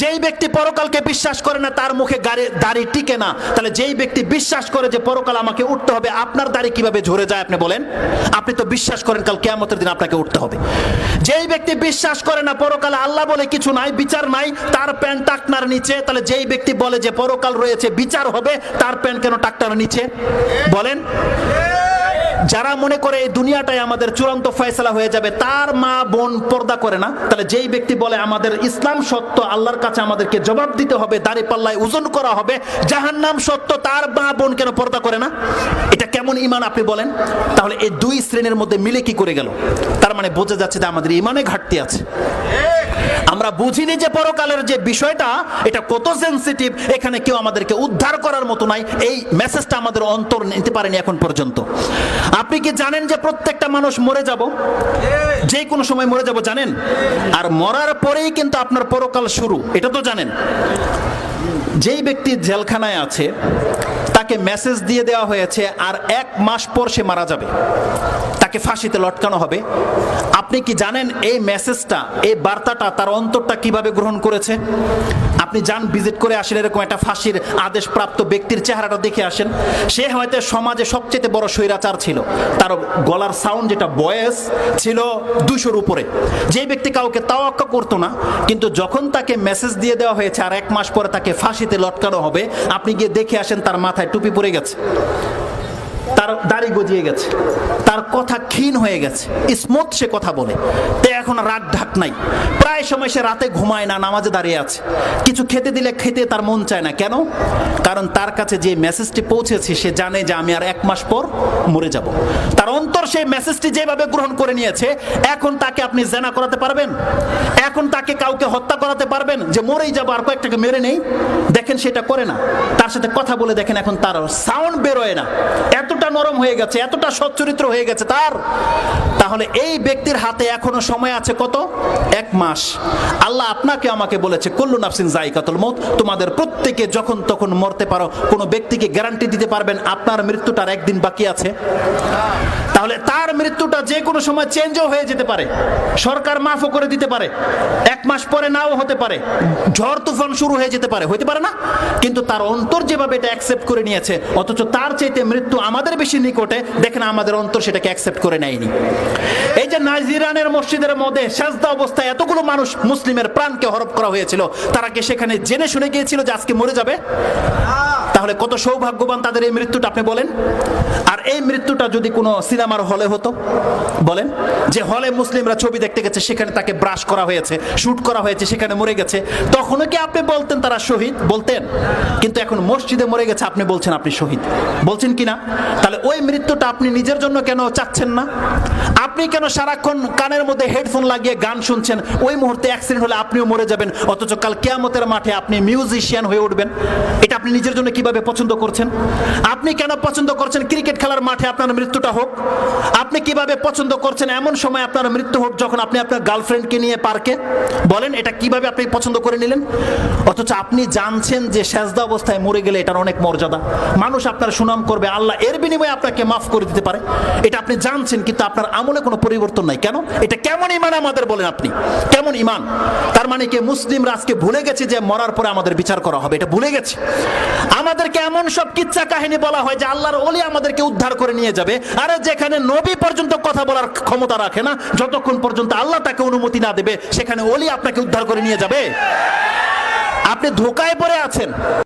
যেই ব্যক্তি পরকালকে বিশ্বাস করে না, তার মুখে গাড়ি- দাড়ি টিকে না, তাহলে যেই ব্যক্তি বিশ্বাস করে যে পরকাল আমাকে উঠতে হবে, আপনার দাড়ি কীভাবে ঝরে যায় আপনি বলেন? আপনি তো বিশ্বাস করেন কাল কেয়ামতের দিন আপনাকে উঠতে হবে। যেই ব্যক্তি বিশ্বাস করে না পরকালে আল্লাহ বলে কিছু নাই, বিচার নাই, তার প্যান্ট টাকনার নিচে, তাহলে যেই ব্যক্তি বলে যে পরকাল রয়েছে, বিচার হবে, তার প্যান্ট কেন টাকনার নিচে? বলেন? যারা মনে করে এই দুনিয়াটাই আমাদের চূড়ান্ত ফয়সলা হয়ে যাবে, তার মা বোন পর্দা করে না। তাহলে যেই ব্যক্তি বলে, আমাদের ইসলাম সত্য, আল্লাহর কাছে আমাদেরকে জবাব দিতে হবে, দাড়ি পাল্লায় ওজন করা হবে, জাহান্নাম সত্য, তার মা বোন কেন পর্দা করে না? এটা কেমন ইমান আপনি বলেন? তাহলে এই দুই শ্রেণির মধ্যে মিলে কি করে গেল? তার মানে বোঝা যাচ্ছে যে আমাদের ইমানে ঘাটতি আছে। আমরা বুঝিনি যে পরকালের যে বিষয়টা, এটা কত সেন্সিটিভ এখানে কেউ আমাদেরকে উদ্ধার করার মতো নাই। এই মেসেজটা আমাদের অন্তর নিতে পারেনি এখন পর্যন্ত। আপনি কি জানেন যে প্রত্যেকটা মানুষ মরে যাব? যে কোনো সময় মরে যাব, জানেন? আর মরার পরেই কিন্তু আপনার পরকাল শুরু, এটা তো জানেন। যেই ব্যক্তি জেলখানায় আছে তাকে মেসেজ দিয়ে দেওয়া হয়েছে আর এক মাস পর সে মারা যাবে। তাকে ফাঁসিতে লটকানো হবে। আপনি কি জানেন এই মেসেজটা এই বার্তাটা তার অন্তরটা কীভাবে গ্রহণ করেছে? আপনি যান ভিজিট করে আসেন, এরকম একটা ফাঁসির আদেশপ্রাপ্ত ব্যক্তির চেহারাটা দেখে আসেন। সে হয়তো সমাজে সবচেয়ে বড় স্বৈরাচার ছিল। তার গলার সাউন্ড যেটা বয়েস ছিল দুশোর উপরে। যে ব্যক্তি কাউকে তাওয়াক্কা করতো না, কিন্তু যখন তাকে মেসেজ দিয়ে দেওয়া হয়েছে আর এক মাস পরে তাকে ফাঁসিতে লটকানো হবে, আপনি গিয়ে দেখে আসেন তার মাথায় টুপি পড়ে গেছে। তার দাড়ি গজিয়ে গেছে। তার কথা ক্ষীণ হয়ে গেছে। স্মুথ সে কথা বলে। তে এখন রাগ ঢাক নাই। প্রায় সময় সে রাতে ঘুমায় না, নামাজে দাঁড়িয়ে আছে। কিছু খেতে দিলে খেতে তার মন চায় না। কেন? কারণ তার কাছে যে মেসেজটি পৌঁছেছে, সে জানে যে আমি আর এক মাস পর মরে যাব। তার অন্তর সেই মেসেজটি যেভাবে গ্রহণ করে নিয়েছে, এখন তাকে আপনি জেনা করাতে পারবেন? এখন তাকে কাউকে হত্যা করাতে পারবেন? যে মরেই যাব, আর কয়েকটাকে মেরে নেই? দেখেন সেটা করে না। তার সাথে কথা বলে দেখেন এখন তার সাউন্ড বেরোয় না। এতটা নরম হয়ে গেছে, এতটা সচ্চরিত্র হয়ে গেছে তার। তাহলে এই ব্যক্তির হাতে এখনও সময় আছে কত? এক মাস। আল্লাহ আপনাকে আমাকে বলেছে, কল্লু নাফসিন জাইকাতুল মত তোমাদের প্রত্যেকে যখন তখন মরতে পারো, কোনো ব্যক্তিকে গ্যারান্টি দিতে পারবেন, আপনার মৃত্যুটার একদিন বাকি আছে। তাহলে তার মৃত্যুটা যে কোনো সময় চেঞ্জও হয়ে যেতে পারে, সরকার মাফও করে দিতে পারে, এক মাস পরে নাও হতে পারে, ঝড় তুফান শুরু হয়ে যেতে পারে হতে পারে না? কিন্তু তার অন্তর যেভাবে এটা অ্যাকসেপ্ট করে নিয়েছে, অথচ তার চাইতে মৃত্যু আমাদের বেশি নিকটে, দেখেন আমাদের অন্তর সেটাকে অ্যাকসেপ্ট করে নেয়নি। এই যে নাইজিরানের মসজিদের মধ্যে সাজদা অবস্থায় এতগুলো মানুষ মুসলিমের প্রাণকে হরপ করা হয়েছিল, তারা কি সেখানে জেনে শুনে গিয়েছিল যে আজকে মরে যাবে? তাহলে কত সৌভাগ্যবান তাদের এই মৃত্যুটা, আপনি বলেন? আর এই মৃত্যুটা যদি কোনো সিনেমার হলে হতো, বলেন, যে হলে মুসলিমরা ছবি দেখতে গেছে, সেখানে তাকে ব্রাশ করা হয়েছে, শুট করা হয়েছে, সেখানে মরে গেছে, তখনও কি আপনি বলতেন তারা শহীদ? বলতেন। কিন্তু এখন মসজিদে মরে গেছে, আপনি বলছেন আপনি শহীদ। বলছেন কি না? তাহলে ওই মৃত্যুটা আপনি নিজের জন্য কেন চাচ্ছেন না? আপনি কেন সারাক্ষণ কানের মধ্যে হেডফোন লাগিয়ে গান শুনছেন? ওই মুহূর্তে অ্যাক্সিডেন্ট হলে আপনিও মরে যাবেন, অথচ কাল কেয়ামতের মাঠে আপনি মিউজিশিয়ান হয়ে উঠবেন। এটা আপনি নিজের জন্য কীভাবে পছন্দ করছেন? আপনি কেন পছন্দ করছেন? ক্রিকেট খেলার মাঠে আপনার মৃত্যুটা হোক। আপনি কীভাবে পছন্দ করছেন? এমন সময় আপনার মৃত্যু হোক যখন আপনি আপনার গার্লফ্রেন্ডকে নিয়ে পার্কে। বলেন, এটা কীভাবে আপনি পছন্দ করে নিলেন? অথচ আপনি জানছেন যে সেজদা অবস্থায় মরে গেলে এটার অনেক মর্যাদা। মানুষ আপনার সুনাম করবে, আল্লাহ এর বিনিময়ে আপনাকে মাফ করে দিতে পারে। এটা আপনি জানছেন, কিন্তু আপনার আমলে কোনো পরিবর্তন নাই। কেন? এটা কেমন ইমান আমাদের বলেন আপনি? কেমন ইমান তার মানে কি মুসলিমরা আজকে ভুলে গেছে যে মরার পরে আমাদের বিচার করা হবে? এটা ভুলে গেছে। আমাদেরকে এমন সব কিচ্ছা কাহিনী বলা হয় যে আল্লাহর ওলি আমাদেরকে উদ্ধার করে নিয়ে যাবে। আরে যেখানে নবী পর্যন্ত কথা বলার ক্ষমতা রাখে না, যতক্ষণ পর্যন্ত আল্লাহ তাকে অনুমতি না দেবে, সেখানে ওলি আপনাকে উদ্ধার করে নিয়ে যাবে। আপনি ধোকায় পড়ে আছেন।